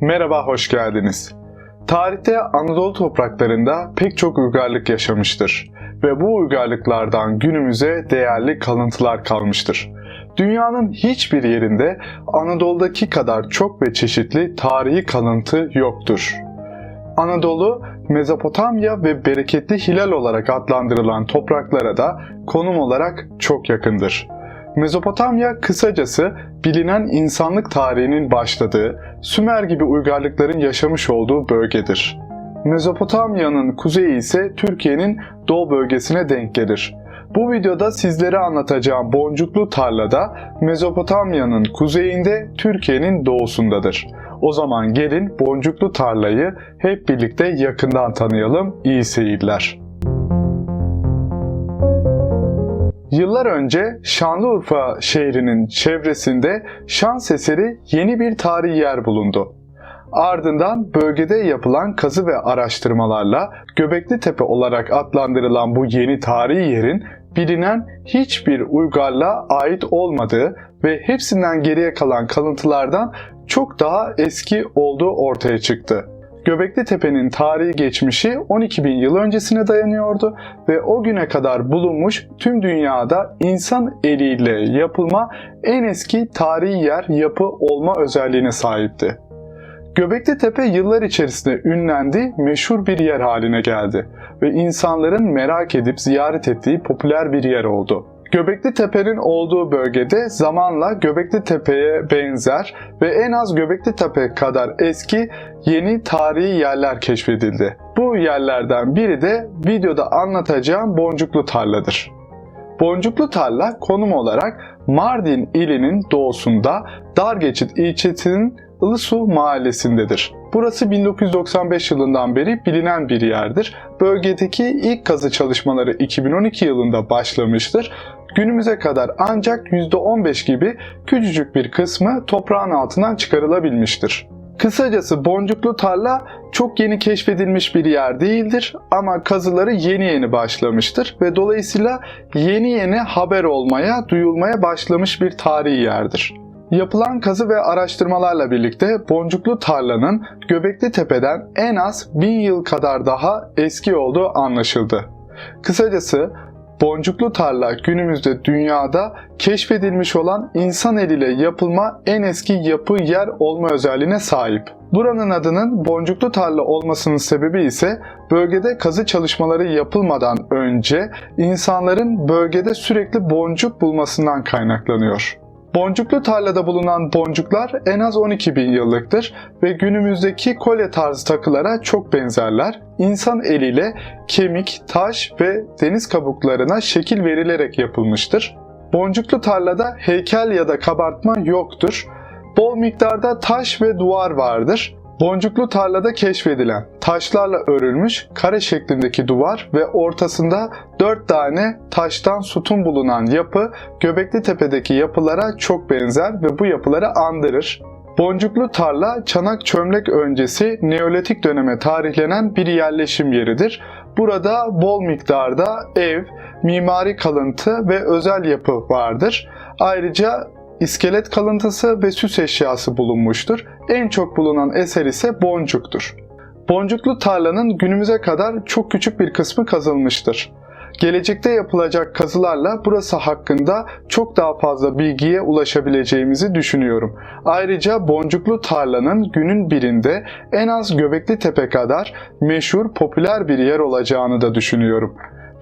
Merhaba, hoş geldiniz. Tarihte Anadolu topraklarında pek çok uygarlık yaşamıştır ve bu uygarlıklardan günümüze değerli kalıntılar kalmıştır. Dünyanın hiçbir yerinde Anadolu'daki kadar çok ve çeşitli tarihi kalıntı yoktur. Anadolu, Mezopotamya ve bereketli hilal olarak adlandırılan topraklara da konum olarak çok yakındır. Mezopotamya kısacası bilinen insanlık tarihinin başladığı, Sümer gibi uygarlıkların yaşamış olduğu bölgedir. Mezopotamya'nın kuzeyi ise Türkiye'nin doğu bölgesine denk gelir. Bu videoda sizlere anlatacağım boncuklu tarlada Mezopotamya'nın kuzeyinde Türkiye'nin doğusundadır. O zaman gelin boncuklu tarlayı hep birlikte yakından tanıyalım. İyi seyirler. Yıllar önce Şanlıurfa şehrinin çevresinde şans eseri yeni bir tarihi yer bulundu. Ardından bölgede yapılan kazı ve araştırmalarla Göbekli Tepe olarak adlandırılan bu yeni tarihi yerin bilinen hiçbir uygarlığa ait olmadığı ve hepsinden geriye kalan kalıntılardan çok daha eski olduğu ortaya çıktı. Göbekli Tepe'nin tarihi geçmişi 12 bin yıl öncesine dayanıyordu ve o güne kadar bulunmuş tüm dünyada insan eliyle yapılma en eski tarihi yer yapı olma özelliğine sahipti. Göbekli Tepe yıllar içerisinde ünlendi, meşhur bir yer haline geldi ve insanların merak edip ziyaret ettiği popüler bir yer oldu. Göbekli Tepe'nin olduğu bölgede zamanla Göbekli Tepe'ye benzer ve en az Göbekli Tepe kadar eski yeni tarihi yerler keşfedildi. Bu yerlerden biri de videoda anlatacağım Boncuklu Tarla'dır. Boncuklu Tarla konum olarak Mardin ilinin doğusunda Dargeçit ilçesinin Ilısu mahallesindedir. Burası 1995 yılından beri bilinen bir yerdir. Bölgedeki ilk kazı çalışmaları 2012 yılında başlamıştır. Günümüze kadar ancak %15 gibi küçücük bir kısmı toprağın altından çıkarılabilmiştir. Kısacası boncuklu tarla çok yeni keşfedilmiş bir yer değildir ama kazıları yeni yeni başlamıştır ve dolayısıyla yeni yeni haber olmaya, duyulmaya başlamış bir tarihi yerdir. Yapılan kazı ve araştırmalarla birlikte Boncuklu Tarla'nın Göbekli Tepe'den en az 1000 yıl kadar daha eski olduğu anlaşıldı. Kısacası Boncuklu Tarla günümüzde dünyada keşfedilmiş olan insan eliyle yapılma en eski yapı yer olma özelliğine sahip. Buranın adının Boncuklu Tarla olmasının sebebi ise bölgede kazı çalışmaları yapılmadan önce insanların bölgede sürekli boncuk bulmasından kaynaklanıyor. Boncuklu tarlada bulunan boncuklar en az 12 bin yıllıktır ve günümüzdeki kolye tarzı takılara çok benzerler. İnsan eliyle kemik, taş ve deniz kabuklarına şekil verilerek yapılmıştır. Boncuklu tarlada heykel ya da kabartma yoktur. Bol miktarda taş ve duvar vardır. Boncuklu tarlada keşfedilen taşlarla örülmüş kare şeklindeki duvar ve ortasında 4 tane taştan sütun bulunan yapı Göbekli Tepe'deki yapılara çok benzer ve bu yapıları andırır. Boncuklu tarla çanak çömlek öncesi Neolitik döneme tarihlenen bir yerleşim yeridir. Burada bol miktarda ev, mimari kalıntı ve özel yapı vardır. Ayrıca iskelet kalıntısı ve süs eşyası bulunmuştur. En çok bulunan eser ise boncuktur. Boncuklu tarlanın günümüze kadar çok küçük bir kısmı kazılmıştır. Gelecekte yapılacak kazılarla burası hakkında çok daha fazla bilgiye ulaşabileceğimizi düşünüyorum. Ayrıca Boncuklu Tarla'nın günün birinde en az Göbekli Tepe kadar meşhur, popüler bir yer olacağını da düşünüyorum.